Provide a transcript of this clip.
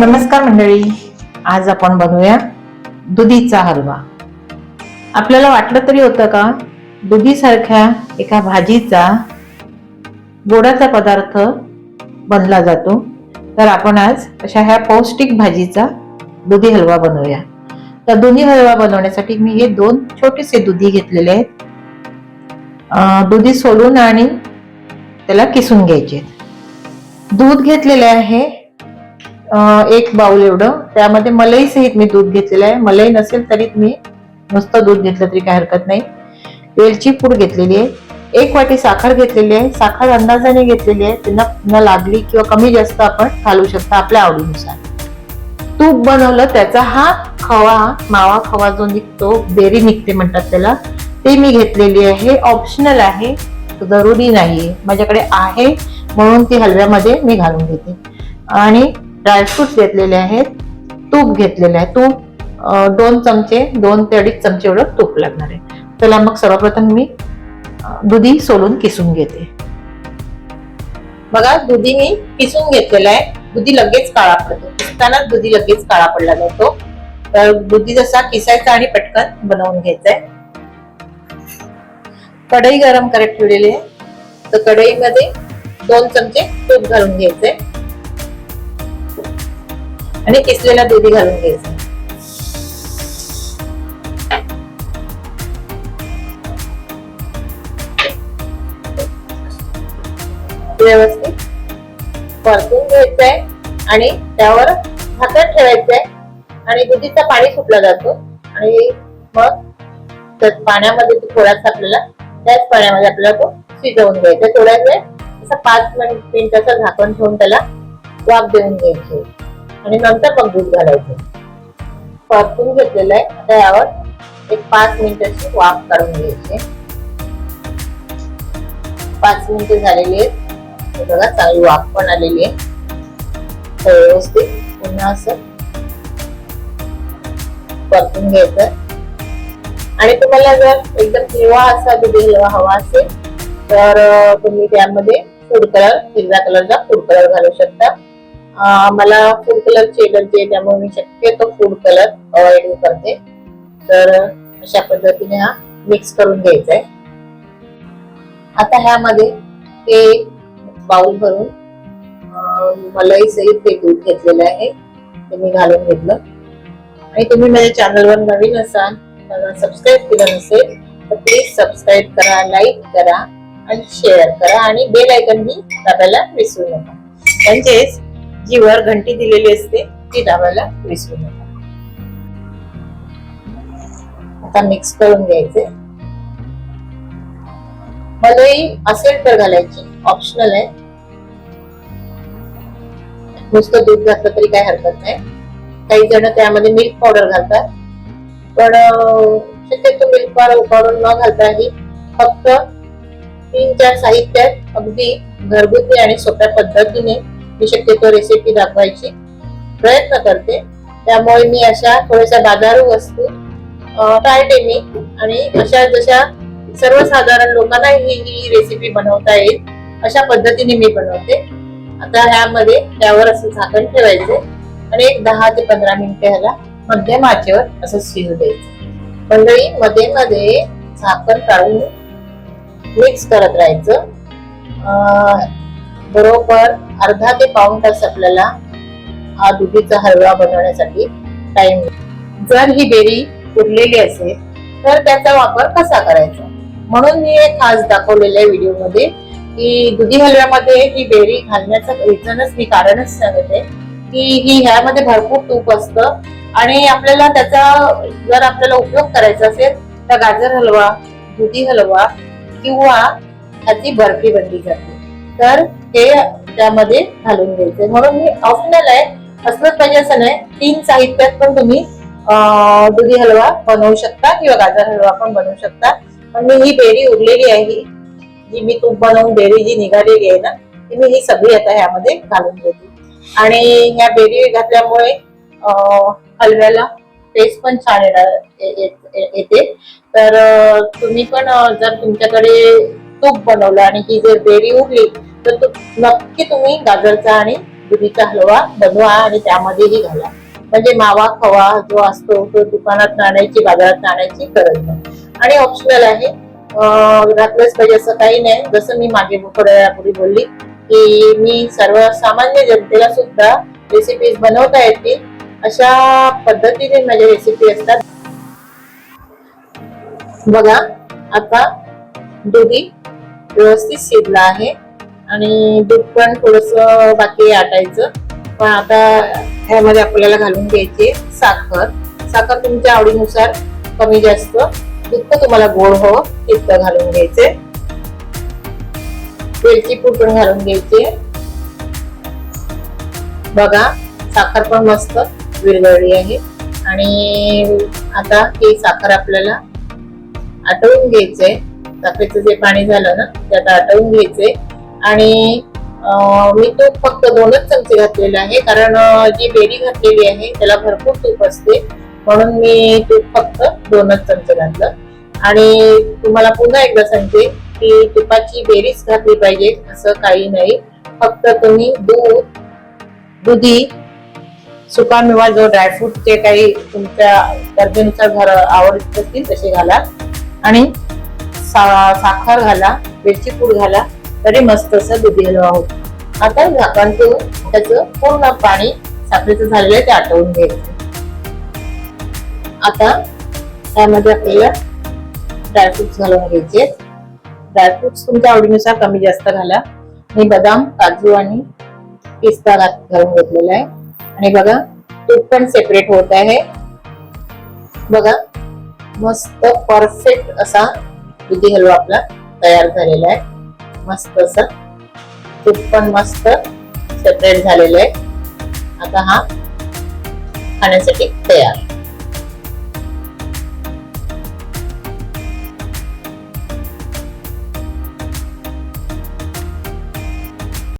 नमस्कार मंडळी आज आपण बनवूया दुधीचा हलवा. आपल्याला वाटलं तरी होतं का दुधीसारख्या एका भाजीचा गोडाचा पदार्थ बनला जातो. तर आपण आज अशा ह्या पौष्टिक भाजीचा दुधी हलवा बनवूया. तर दुधी हलवा बनवण्यासाठी मी हे दोन छोटेसे दुधी घेतलेले आहेत. दुधी सोलून आणि त्याला किसून घ्यायचे दूध घेतलेले आहे एक बाउल एवढं. त्यामध्ये मलई सहित मी दूध घेतलेलं आहे. मलई नसेल तरी मी नुसतं दूध घेतलं तरी काही हरकत नाही. वेलची पूड घेतलेली आहे. एक वाटी साखर घेतलेली आहे. साखर अंदाजाने घेतलेली आहे. त्यांना न लागली किंवा कमी जास्त आपण घालू शकता आपल्या आवडीनुसार. तूप बनवलं त्याचा हा खवा मावा खवा जो निघतो बेरी निघते म्हणतात त्याला ते मी घेतलेली आहे. ऑप्शनल आहे. जरुरी नाहीये. माझ्याकडे आहे. म्हणून ती हलव्यामध्ये मी घालून घेते. आणि ड्रायफ्रुट्स घेतलेले आहेत तूप घेतलेलं आहे. तूप दोन चमचे दोन ते अडीच चमचे एवढं तूप लागणार आहे. त्याला मग सर्वप्रथम मी दुधी सोलून किसून घेते. बघा दुधी मी किसून घेतलेला आहे. दुधी लगेच काळा पडतो. किसतानाच दुधी लगेच काळा पडला जातो. तर दुधी जसा किसायचा आणि पटकन बनवून घ्यायचा आहे कढई गरम करत ठेवलेली आहे. तर कढईमध्ये दोन चमचे तूप घालून घ्यायचे आणि किसलेला दुधी घालून घ्यायचा व्यवस्थित परतून घ्यायचंय आणि त्यावर झाकण ठेवायचंय. आणि दुधीचा पाणी सुटला जातो. आणि मग त्या पाण्यामध्ये तो थोडासा आपल्याला त्याच पाण्यामध्ये आपल्याला तो शिजवून घ्यायचा थोड्या वेळ असं पाच मिनिट मिनिटाचं झाकण ठेवून त्याला वाफ देऊन घ्यायची. आणि नंतर मग दूध घालायचं. परतून घेतलेलं आहे. आता यावर एक पाच मिनिटाची वाफ काढून घ्यायची पाच मिनिट झालेली आहेत. बघा चांगली वाफ पण आलेली आहे. तर व्यवस्थित पुन्हा असं परतून घ्यायचं आणि तुम्हाला जर एकदम हिरवा असा दुधी हिरवा हवा असेल तर तुम्ही त्यामध्ये फूड कलर हिरव्या कलरचा फूड कलर घालू शकता. मला फूड कलरची एलर्जी आहे त्यामुळे मी शक्यतो फूड कलर अवॉइड करते. तर अशा पद्धतीने हा मिक्स करून घ्यायचा आहे आता ह्यामध्ये ते बाउल भरून अं, मलाई सहित ते दूध घेतलेलं आहे. ते मी घालून घेतलं. आणि तुम्ही माझ्या चॅनलवर नवीन असाल मला सबस्क्राईब केलं नसेल तर प्लीज सबस्क्राईब करा लाईक करा आणि शेअर करा आणि बेल आयकन ही दाबायला विसरू नका. म्हणजेच जी वर घंटी दिलेली असते ती दाबायला विसरू नका. आता मिक्स करून घ्यायचे. मलई असेल तर घालायची ऑप्शनल आहे. नुसतं दूध घातलं तरी काही हरकत नाही. काही जण त्यामध्ये मिल्क पावडर घालतात. पण शक्यतो मिल्क पावडर न घालता ही फक्त तीन चार साहित्यात अगदी घरगुती आणि सोप्या पद्धतीने मी शक्यतो रेसिपी दाखवायची प्रयत्न करते. त्यामुळे मी अशा थोड्याशा बाजारू वस्तू टाळते मी आणि अशा जशा सर्वसाधारण लोकांना ही ही रेसिपी बनवता येईल अशा पद्धतीने मी बनवते. आता ह्यामध्ये त्यावर असं झाकण ठेवायचे आणि एक दहा ते पंधरा मिनिटे ह्याला मध्यम आचेवर असं शिजू द्यायचं. मंडळी मध्ये मध्ये झाकण काढून मिक्स करत राहायचं. बरोबर अर्धा ते पाऊण तास आपल्याला हा दुधीचा हलवा बनवण्यासाठी टाइम जर ही बेरी उरलेली असेल तर त्याचा वापर कसा करायचा? म्हणून मी एक खास दाखवलेल्या व्हिडिओमध्ये की दुधी हलव्यामध्ये ही बेरी घालण्याचं रिझनच मी कारणच सांगते की ही ह्यामध्ये भरपूर तूप असतं आणि आपल्याला त्याचा जर आपल्याला उपयोग करायचा असेल तर गाजर हलवा दुधी हलवा किंवा ह्याची बर्फी बनली जाते. तर हे त्यामध्ये घालून घ्यायचे. म्हणून मी ऑप्शनल आहे असलंच पाहिजे असं नाही तीन साहित्यात पण तुम्ही दुधी हलवा बनवू शकता किंवा गाजर हलवा पण बनवू शकता. पण मी ही बेरी उरलेली आहे जी मी तूप बनवून बेरी जी निघालेली आहे ना ती मी ही सगळी आता ह्यामध्ये घालून घेते. आणि ह्या बेरी घातल्यामुळे हलव्याला टेस्ट पण छान येणार येते. तर तुम्ही पण जर तुमच्याकडे तूप बनवलं आणि ही जर बेरी उरली तर नक्की तुम्ही गाजरचा आणि दुधीचा हलवा बनवा आणि त्यामध्येही घाला. म्हणजे मावा खवा जो असतो तो दुकानात आणायची बाजारात आणायची गरज नाही. आणि ऑप्शनल आहे घातलंच पाहिजे असं काही नाही. जसं मी मागे थोड्या वेळापूर्वी बोलली की मी सर्वसामान्य जनतेला सुद्धा रेसिपीज बनवता येतील अशा पद्धतीने माझ्या रेसिपी असतात. बघा आता दुधी व्यवस्थित शिजला आहे. आणि दूध पण थोडस बाकी आटायचं. पण आता ह्यामध्ये आपल्याला घालून घ्यायची साखर. साखर तुमच्या आवडीनुसार कमी जास्त. जितकं तुम्हाला गोड हवं तितकं घालून घ्यायचे. वेलची पूड पण घालून घ्यायची. बघा साखर पण मस्त विरघळली आहे. आणि आता ही साखर आपल्याला आटवून घ्यायचंय. साखरेचं जे पाणी झालं ना ते आता आटवून घ्यायचंय. आणि मी तूप फक्त दोनच चमचे घातलेले आहे कारण जी बेरी घातलेली आहे त्याला भरपूर तूप असते. म्हणून मी तूप फक्त दोनच चमचे घातलं. आणि तुम्हाला पुन्हा एकदा सांगते की तुपाची बेरीज घातली पाहिजे असं काही नाही. फक्त तुम्ही दूध दुधी सुकामेवा जो ड्रायफ्रूटचे काही तुमच्या गरजेनुसार घर आवडत असतील तसे घाला. आणि सा- साखर घाला वेलची पूड घाला. तरी मस्त असं दुधी हलवा होतो आता झाकण ठेवून त्याचं पूर्ण पाणी साखरेचं झालेलं आहे ते आटवून घ्यायचं. आता त्यामध्ये आपल्याला ड्रायफ्रुट्स घालून घ्यायचे. ड्रायफ्रुट्स तुमच्या आवडीनुसार कमी जास्त घाला. मी बदाम काजू आणि पिस्ता घालून घेतलेला आहे. आणि बघा तूप पण सेपरेट होत आहे. बघा मस्त परफेक्ट असा दुधी हलवा आपला तयार झालेला आहे. मस्त असं. तूप पण मस्त सेपरेट झालेलं आहे. आता हा खाण्यासाठी तयार.